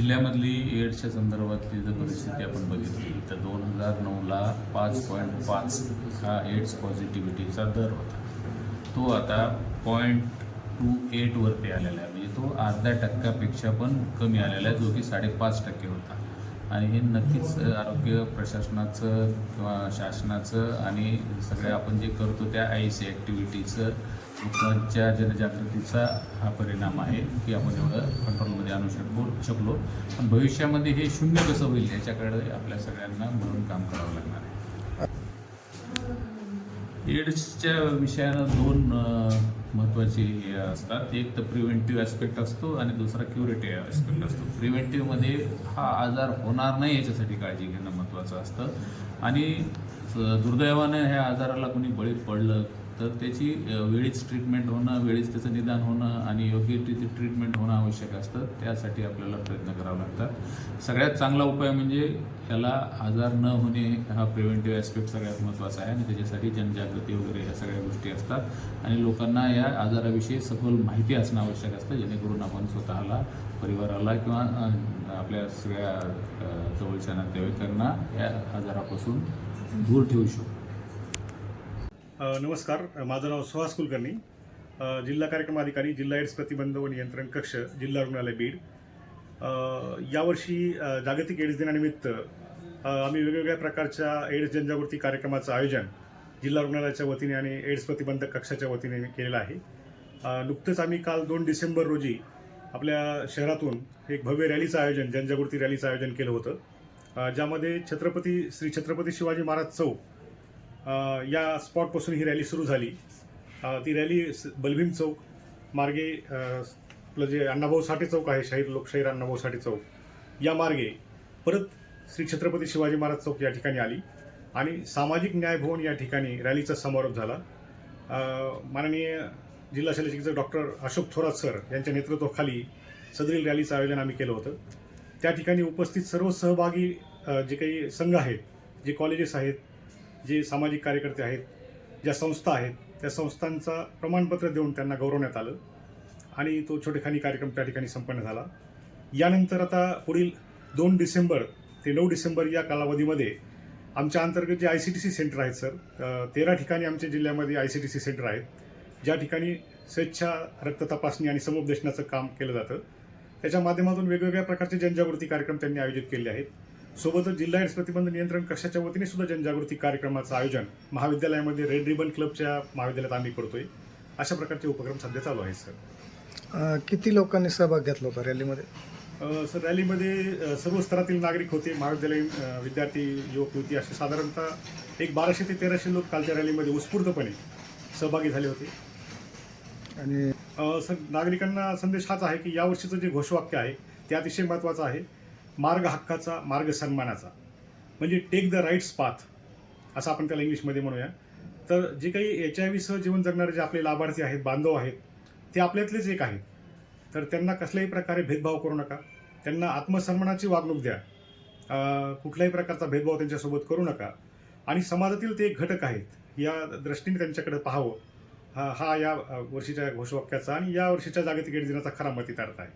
जिल्ह्यामधली एड्सच्या संदर्भातली जर परिस्थिती आपण बघितली तर दोन हजार नऊला पाच पॉईंट पाच हा एड्स पॉझिटिव्हिटीचा दर होता. तो आता पॉईंट टू एटवरती आलेला आहे. म्हणजे तो अर्ध्या टक्क्यापेक्षा पण कमी आलेला आहे जो की साडेपाच टक्के होता. आणि हे नक्कीच आरोग्य प्रशासनाचं किंवा शासनाचं आणि सगळ्या आपण जे करतो त्या आय सी ॲक्टिव्हिटीचं लोकांच्या जनजागृतीचा हा परिणाम आहे की आपण एवढं कंट्रोलमध्ये आणू शकू शकलो. पण भविष्यामध्ये हे शून्य कसं होईल याच्याकडे आपल्या सगळ्यांना म्हणून काम करावं लागणार आहे. एड्सच्या विषयानं दोन महत्त्वाचे हे असतात. एक तर प्रिव्हेंटिव्ह ॲस्पेक्ट असतो आणि दुसरा क्युरेटिव्ह ॲस्पेक्ट असतो. प्रिव्हेंटिव्हमध्ये हा आजार होणार नाही याच्यासाठी काळजी घेणं महत्त्वाचं असतं. आणि दुर्दैवानं ह्या आजाराला कोणी बळी पडलं तर त्याची वेळीच ट्रीटमेंट होणं वेळीच त्याचं निदान होणं आणि योग्य तिथे ट्रीटमेंट होणं आवश्यक असतं. त्यासाठी आपल्याला प्रयत्न करावा लागतात. सगळ्यात चांगला उपाय म्हणजे याला आजार न होणे हा प्रिव्हेंटिव्ह ॲस्पेक्ट सगळ्यात महत्त्वाचा आहे आणि त्याच्यासाठी जनजागृती वगैरे ह्या सगळ्या गोष्टी असतात. आणि लोकांना या आजाराविषयी सखोल माहिती असणं आवश्यक असतं. जेणेकरून आपण स्वतःला परिवाराला किंवा आपल्या सगळ्या जवळच्या नातेवाईकांना या आजारापासून दूर ठेवू शकतो नमस्कार. माझं नाव सुहास कुलकर्णी. जिल्हा कार्यक्रम अधिकारी जिल्हा एड्स प्रतिबंध व नियंत्रण कक्ष जिल्हा रुग्णालय बीड. यावर्षी जागतिक एड्स दिनानिमित्त आम्ही वेगवेगळ्या प्रकारच्या एड्स जनजागृती कार्यक्रमाचं आयोजन जिल्हा रुग्णालयाच्या वतीने आणि एड्स प्रतिबंधक कक्षाच्या वतीने केलेलं आहे. नुकतंच आम्ही काल दोन डिसेंबर रोजी आपल्या शहरातून एक भव्य रॅलीचं आयोजन जनजागृती रॅलीचं आयोजन केलं होतं. ज्यामध्ये छत्रपती श्री छत्रपती शिवाजी महाराज चौक या स्पॉटपासून ही रॅली सुरू झाली. ती रॅली बलभीम चौक मार्गे आपलं जे अण्णाभाऊ साठे चौक आहे शाहीर लोकशाहीर अण्णाभाऊ साठे चौक या मार्गे परत श्री छत्रपती शिवाजी महाराज चौक या ठिकाणी आली आणि सामाजिक न्याय भवन या ठिकाणी रॅलीचा समारोप झाला. माननीय जिल्हा शल्य चिकित्सक डॉक्टर अशोक थोरात सर यांच्या नेतृत्वाखाली सदरील रॅलीचं आयोजन आम्ही केलं होतं. त्या ठिकाणी उपस्थित सर्व सहभागी जे काही संघ आहेत जे कॉलेजेस आहेत जे सामाजिक कार्यकर्ते आहेत ज्या संस्था आहेत त्या संस्थांचा प्रमाणपत्र देऊन त्यांना गौरवण्यात आलं आणि तो छोटेखानी कार्यक्रम त्या ठिकाणी संपन्न झाला. यानंतर आता पुढील दोन डिसेंबर ते नऊ डिसेंबर या कालावधीमध्ये आमच्या अंतर्गत जे I C T C centre आहेत सर तेरा ठिकाणी आमच्या जिल्ह्यामध्ये I C T C centre आहेत ज्या ठिकाणी स्वेच्छा रक्त तपासणी आणि समुपदेशनाचं काम केलं जातं. त्याच्या माध्यमातून वेगवेगळ्या प्रकारचे जनजागृती कार्यक्रम त्यांनी आयोजित केले आहेत. सोबतच जिल्हा एड्स प्रतिबंध नियंत्रण कक्षाच्या वतीने सुद्धा जनजागृती कार्यक्रमाचं आयोजन महाविद्यालयामध्ये रेड रिबन क्लबच्या महाविद्यालयात आम्ही करतोय. अशा प्रकारचे उपक्रम सध्या चालू आहेत सर. किती लोकांनी सहभाग घेतला होता रॅलीमध्ये? सर रॅलीमध्ये सर्व स्तरातील नागरिक होते महाविद्यालयीन विद्यार्थी युवक युवती असे साधारणतः एक बाराशे ते तेराशे लोक कालच्या रॅलीमध्ये उत्स्फूर्तपणे सहभागी झाले होते. आणि सर नागरिकांना संदेश हाच आहे की यावर्षीचं जे घोषवाक्य आहे ते अतिशय महत्त्वाचं आहे. मार्ग हक्काचा मार्ग सन्मानाचा. म्हणजे टेक द राईट्स पाथ असं आपण त्याला इंग्लिशमध्ये म्हणूया. तर जे काही एच आय व्हीसह जीवन जगणारे जे आपले लाभार्थी आहेत बांधव आहेत ते आपल्यातलेच एक आहेत. तर त्यांना कसल्याही प्रकारे भेदभाव करू नका. त्यांना आत्मसन्मानाची वागणूक द्या. कुठल्याही प्रकारचा भेदभाव त्यांच्यासोबत करू नका. आणि समाजातील ते एक घटक आहेत या दृष्टीने त्यांच्याकडे पाहावं. हा हा या वर्षीच्या घोषवाक्याचा आणि या वर्षीच्या जागतिक एड्स दिनाचा खरा मतितार्थ आहे.